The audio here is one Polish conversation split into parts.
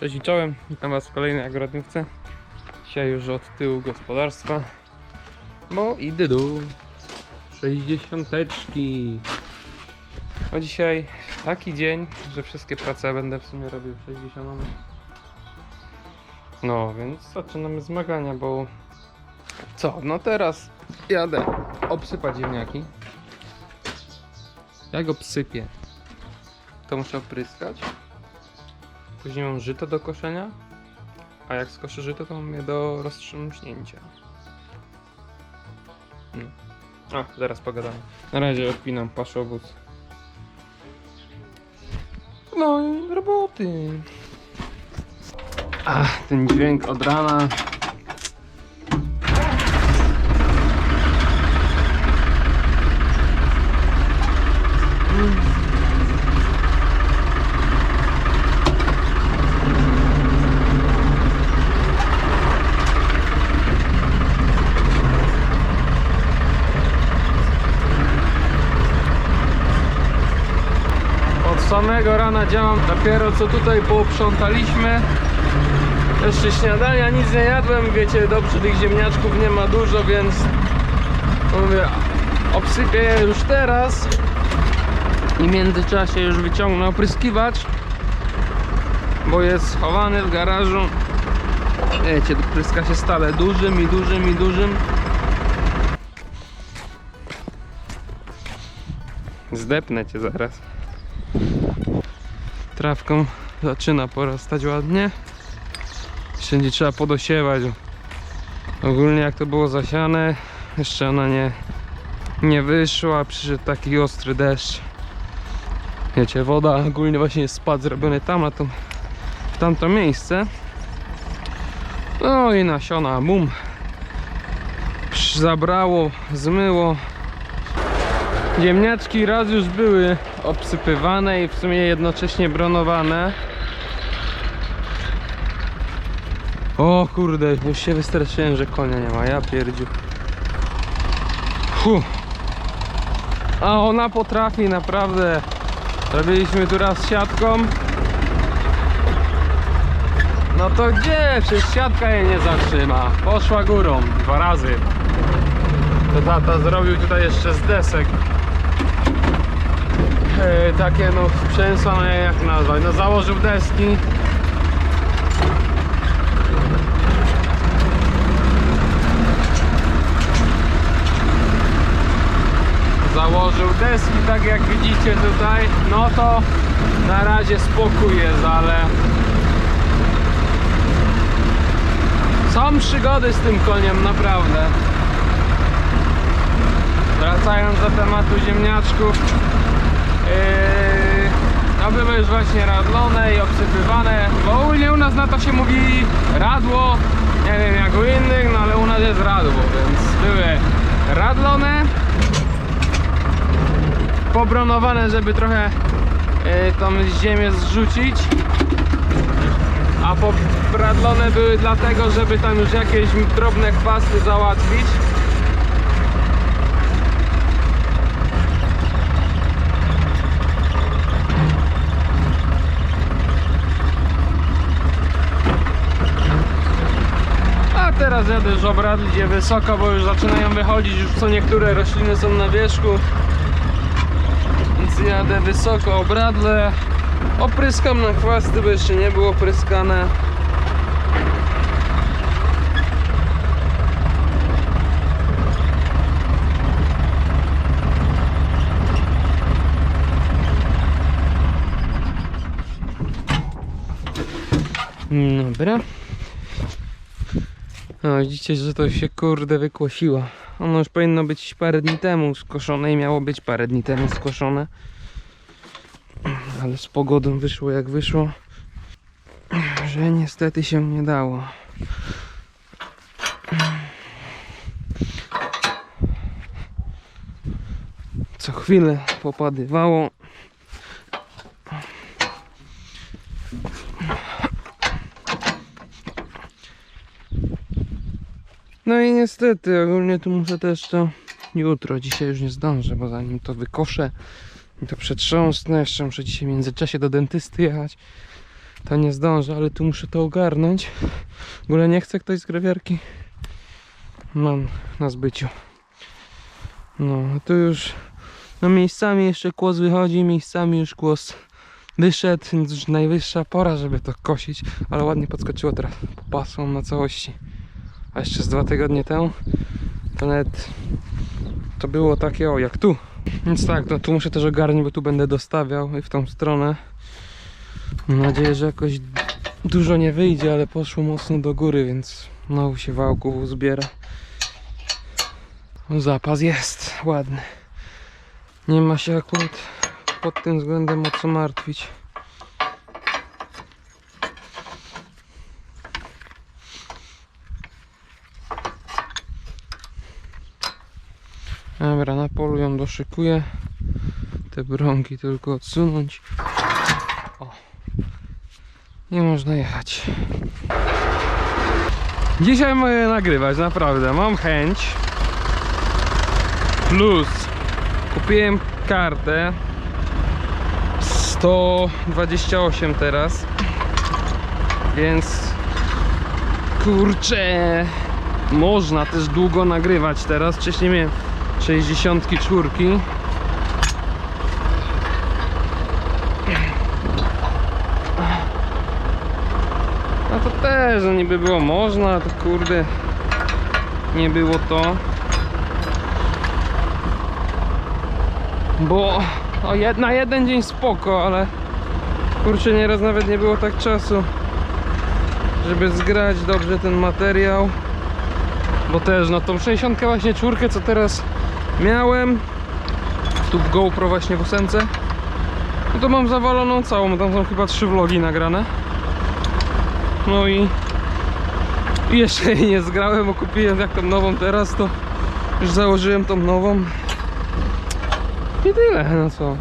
Cześć i czołem, witam Was w kolejnej. Dzisiaj już od tyłu gospodarstwa. Bo i dydu. 60. No dzisiaj taki dzień, że wszystkie prace będę w sumie robił 60. No więc zaczynamy zmagania, bo co? No teraz jadę obsypać ziemniaki. Jak obsypię, to muszę opryskać. Później mam żyto do koszenia, a jak skoszę żyto, to mam je do roztrząśnięcia. Hmm. A, zaraz pogadamy. Na razie odpinam paszowóz. No i roboty. Ach, ten dźwięk od rana. Od samego rana działam, dopiero co tutaj pooprzątaliśmy. Jeszcze śniadania nic nie jadłem, wiecie, dobrze tych ziemniaczków nie ma dużo, więc mówię, obsypię je już teraz i w międzyczasie już wyciągnę opryskiwacz, bo jest schowany w garażu. Wiecie, pryska się stale dużym i dużym i dużym. Zdepnę cię zaraz trawką zaczyna porastać ładnie. Wszędzie trzeba podosiewać. Ogólnie jak to było zasiane, jeszcze ona nie, nie wyszła, przyszedł taki ostry deszcz. Wiecie, woda ogólnie właśnie jest spad zrobiony tam na to, w tamto miejsce. No i nasiona, bum. Zabrało, zmyło. Ziemniaczki raz już były obsypywane i w sumie jednocześnie bronowane. O kurde, już się wystraszyłem, że konia nie ma, ja pierdziu. Fu. A ona potrafi naprawdę. Robiliśmy tu raz siatką. No to gdzie? Przecież siatka jej nie zatrzyma. Poszła górą dwa razy. To tata zrobił tutaj jeszcze z desek e, takie no sprzęsła, no jak nazwać, no założył deski. Założył deski tak jak widzicie tutaj. No to na razie spokój jest, ale są przygody z tym koniem naprawdę. Wracając do tematu ziemniaczków No były już właśnie radlone i obsypywane, bo ogólnie u nas na to się mówi radło, nie wiem jak u innych, no ale u nas jest radło, więc były radlone, pobronowane, żeby trochę yy, tą ziemię zrzucić, a pobradlone były dlatego, żeby tam już jakieś drobne chwasty załatwić. A teraz jadę żobradliwie wysoko, bo już zaczynają wychodzić, już co niektóre rośliny są na wierzchu. Więc jadę wysoko obradle. Opryskam na chwasty, bo jeszcze nie było opryskane. Dobra. No widzicie, że to się kurde wykłosiło. Ono już powinno być parę dni temu skoszone i miało być parę dni temu skoszone. Ale z pogodą wyszło jak wyszło. Że niestety się nie dało. Co chwilę popadywało. No i niestety, ogólnie tu muszę też to jutro, dzisiaj już nie zdążę, bo zanim to wykoszę i to przetrząsnę, jeszcze muszę dzisiaj w międzyczasie do dentysty jechać. to nie zdążę, ale tu muszę to ogarnąć. W ogóle nie chce ktoś z grawiarki? Mam na zbyciu. No, a tu już no miejscami jeszcze kłos wychodzi, miejscami już kłos wyszedł, więc już najwyższa pora, żeby to kosić, ale ładnie podskoczyło teraz pasą na całości. A jeszcze z dwa tygodnie temu to nawet to było takie o jak tu. Więc tak, no tu muszę też ogarnić, bo tu będę dostawiał i w tą stronę. Mam nadzieję, że jakoś dużo nie wyjdzie, ale poszło mocno do góry, więc znowu się wałków zbiera. No, Zapas jest ładny. Nie ma się akurat pod tym względem o co martwić. Dobra, na polu ją doszykuję. Te brąki tylko odsunąć. O. Nie można jechać. Dzisiaj mogę nagrywać, naprawdę. Mam chęć. Plus kupiłem kartę 128 teraz. Więc kurczę można też długo nagrywać teraz. Wcześniej miałem 64. No to też, no niby było można, to kurde nie było to. Bo o na jeden dzień spoko, ale kurczę nieraz nawet nie było tak czasu, żeby zgrać dobrze ten materiał. Bo też no tą 60 właśnie czwórkę co teraz miałem. Tu w GoPro właśnie w ósemce. No to mam zawaloną całą, tam są chyba trzy vlogi nagrane. No i jeszcze jej nie zgrałem, bo kupiłem jak tą nową teraz to już założyłem tą nową. I tyle, no co.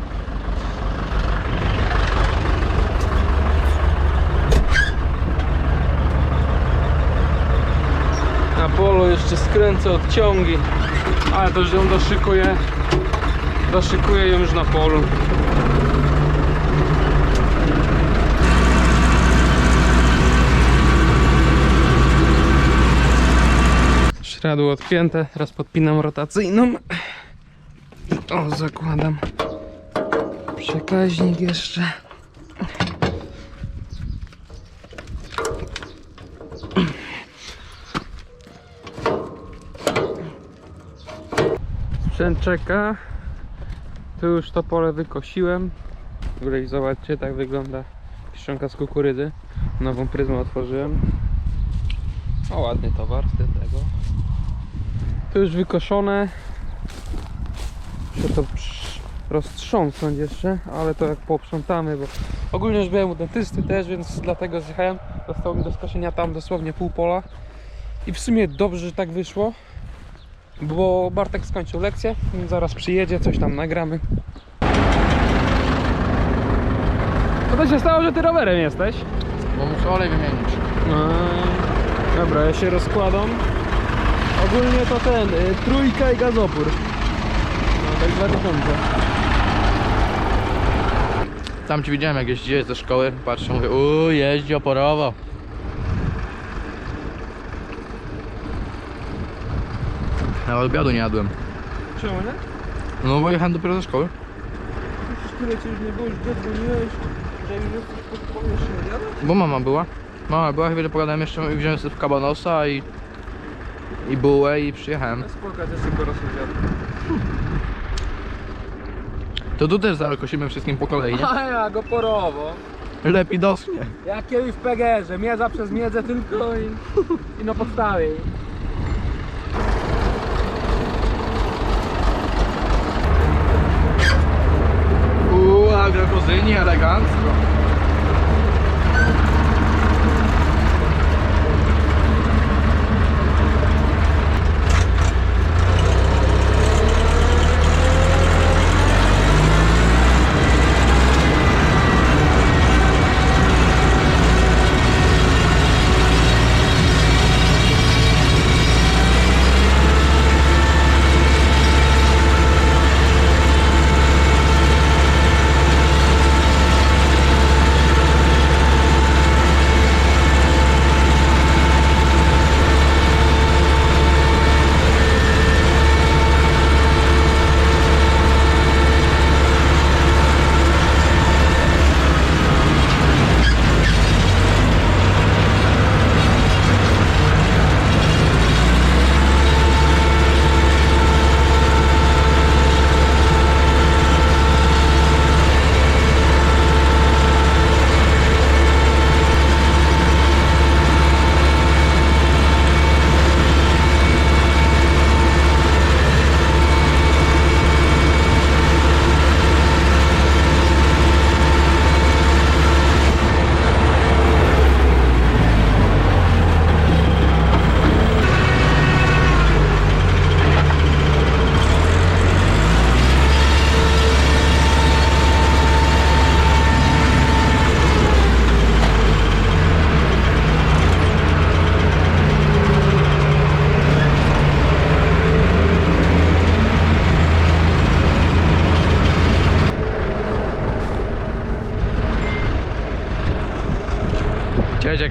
Na polu jeszcze skręcę odciągi Ale już ją doszykuję. Doszykuję ją już na polu. Śradło odpięte, teraz podpinam rotacyjną. O, zakładam. Przekaźnik jeszcze Sprzęt czeka. Tu już to pole wykosiłem. W ogóle i zobaczcie, tak wygląda kiszonka z kukurydzy. Nową pryzmę otworzyłem. O, ładny towar z tego. Tu już wykoszone. Muszę to roztrząsnąć jeszcze, ale to jak poprzątamy, bo ogólnie już byłem u dentysty też, więc dlatego zjechałem. Zostało mi do skoszenia tam dosłownie pół pola. I w sumie dobrze, że tak wyszło, bo Bartek skończył lekcję, zaraz przyjedzie, coś tam nagramy. Co to się stało, że ty rowerem jesteś? Bo muszę olej wymienić. Eee, dobra, ja się rozkładam. Ogólnie to ten, y, trójka i gazopór. No, tak 2000. Tam ci widziałem jak jeździłeś ze szkoły, patrzę, mówię, uuu, jeździ oporowo. Ja obiadu nie jadłem. Czemu nie? No bo jechałem dopiero ze szkoły. Przecież tyle cię już nie było, już dzwoniłeś, że mi już powiesz, nie jadł? Bo mama była. Mama była, chwilę pogadałem jeszcze i wziąłem sobie w kabanosa i... I bułę i przyjechałem. Spoko, ja szybko rozsądziłem. To tu też zaraz kosimy wszystkim po kolei, nie? A ja go porowo. Lepiej doschnie. Jak kiedyś w PGR-ze, miedza przez miedzę tylko i, i na podstawie. Agrokozyni, elegancko.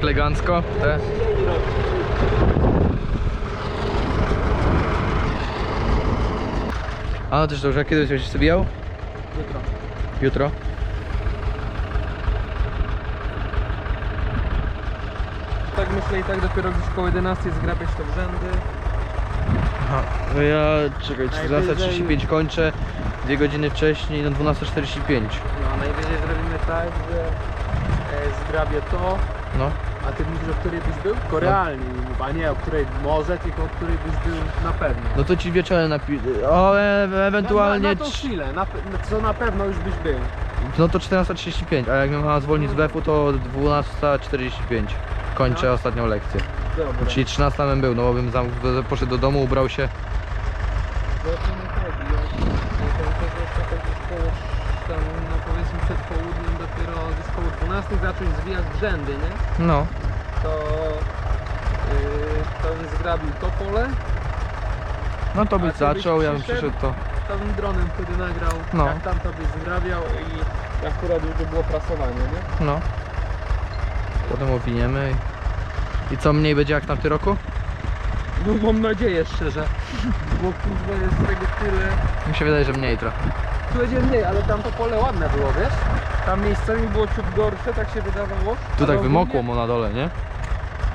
Elegancko. Te. A no też dobrze, kiedy będziesz sobie bijał? Jutro. Jutro? Tak myślę i tak dopiero gdzieś koło 11 zgrabiać to w rzędy. Aha, no ja czekaj, Najwyżej- 14.35 kończę, dwie godziny wcześniej, no 12.45. No najwyżej zrobimy tak, że e, zgrabię to, No, a ty mówisz, o której byś był? Tylko realnie, nie mów, a nie o której może, tylko o której byś był na pewno. no to ci wieczorem napi... O, e ewentualnie... Na, na tą trz- chwilę, na, no, co na pewno już byś był. No to 14.35, a jak miałem zwolnić z WF-u to 12.45. Kończę No. ostatnią lekcję. Dobra. Czyli 13 bym był, no bo bym zam... poszedł do domu, ubrał się. Bo to nie chodzi, ja, to że jeszcze tak gdzieś koło, tam, no powiedzmy przed południem dopiero gdzieś koło 12 zacząć zwijać w rzędy, nie? No. To, yy, to bym zgrabił to pole, No to byś zaczął, ja bym przyszedł? to. to bym dronem wtedy nagrał, No. jak tam to byś zgrabiał i akurat już by było prasowanie, nie? No. Potem opiniemy i... I co mniej będzie jak tym roku? No mam nadzieję szczerze, bo kurwa jest tego tyle. Mi się wydaje, że mniej trochę. Tu będzie mniej, ale tam to pole ładne było, wiesz? Tam miejscami było ciut gorsze, tak się wydawało. Tu ale tak wymokło ogólnie- mu na dole, nie?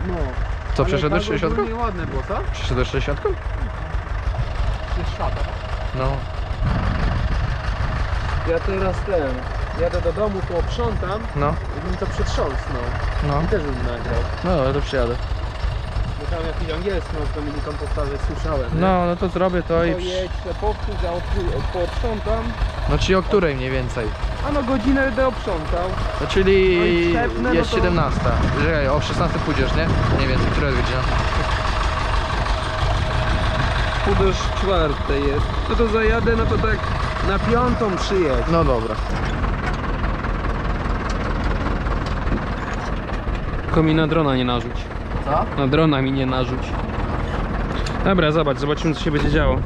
No. Co, Ale przeszedłeś tak 60? ogólnie ładne było, co? Przeszedłeś 60? Jest szata. No. Ja teraz ten, jadę do domu, to oprzątam No. i bym to przetrząsnął. No. I też bym nagrał. No dobra, to przyjadę. Bo tam jakiś angielski no, z Dominiką powtarzać słyszałem. nie? No, no to zrobię to i... przy- jedź, to powtórz, ja pooprzątam. No czyli o której mniej więcej? A no godzinę będę oprzątał. No No i czyli trzepnę, no jest to- 17. Czekaj, o 16 pójdziesz, nie? Mniej więcej, która jest godzina? Pół do czwartej jest. No to zajadę, no to tak na piątą przyjedź. No dobra. Tylko mi na drona nie narzuć. Co? Na drona mi nie narzuć. Dobra, zobacz, zobaczymy co się będzie działo.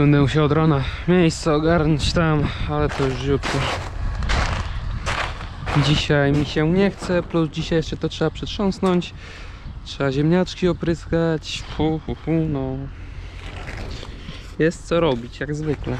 Będę musiał drona miejsce ogarnąć tam, ale to już jutro. Dzisiaj mi się nie chce, plus dzisiaj jeszcze to trzeba przetrząsnąć. Trzeba ziemniaczki opryskać. Fu, fu, no. Jest co robić, jak zwykle.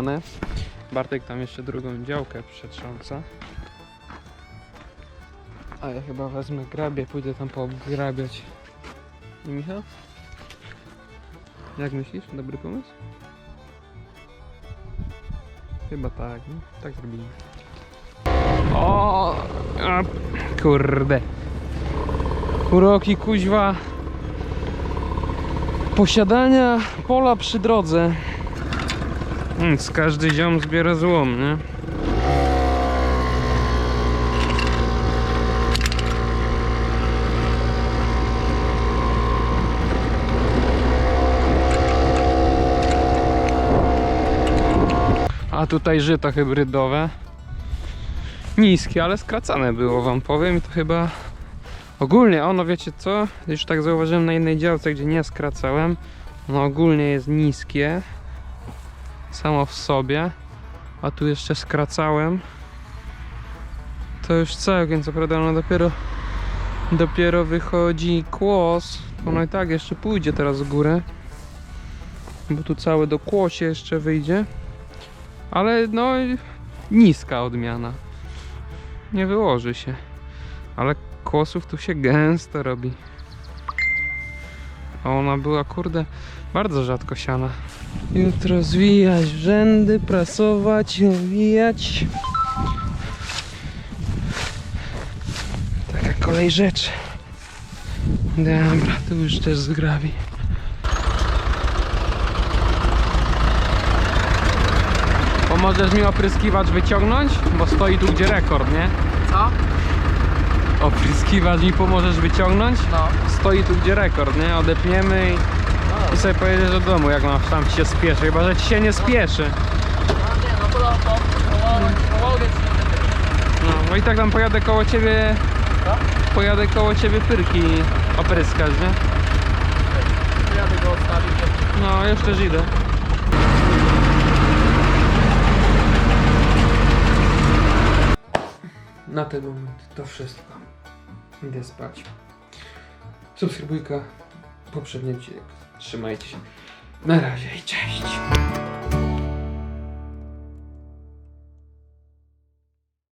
Polatane. Bartek tam jeszcze drugą działkę przetrząsa. A ja chyba wezmę grabie, pójdę tam poobgrabiać. I Michał? Jak myślisz? Dobry pomysł? Chyba tak, no. Tak zrobimy. O, a, kurde. Uroki kuźwa posiadania pola przy drodze. Więc każdy ziom zbiera złom, nie? A tutaj żyto hybrydowe. Niskie, ale skracane było wam powiem i to chyba ogólnie ono wiecie co? Już tak zauważyłem na jednej działce, gdzie nie skracałem. Ono ogólnie jest niskie samo w sobie, a tu jeszcze skracałem, to już całkiem, co prawda ono dopiero dopiero wychodzi kłos, ono i tak jeszcze pójdzie teraz w górę, bo tu całe do kłosie jeszcze wyjdzie, ale no niska odmiana, nie wyłoży się, ale kłosów tu się gęsto robi. A ona była, kurde, bardzo rzadko siana. Jutro zwijać rzędy, prasować, owijać. Taka kolej rzeczy. Dobra, tu już też zgrabi. Pomożesz mi opryskiwacz wyciągnąć? Bo stoi tu gdzie rekord, nie? Co? Opryskiwacz mi pomożesz wyciągnąć? No. Stoi tu gdzie rekord, nie? Odepniemy i, i sobie pojedziesz do domu, jak mam tam się spieszy. Chyba, że ci się nie spieszy. No No, i tak tam pojadę koło ciebie. Pojadę koło ciebie pyrki opryskać, nie? No, też idę. Na ten moment to wszystko. Idę spać. Subskrybujka, poprzedni odcinek. Trzymajcie się. Na razie i cześć.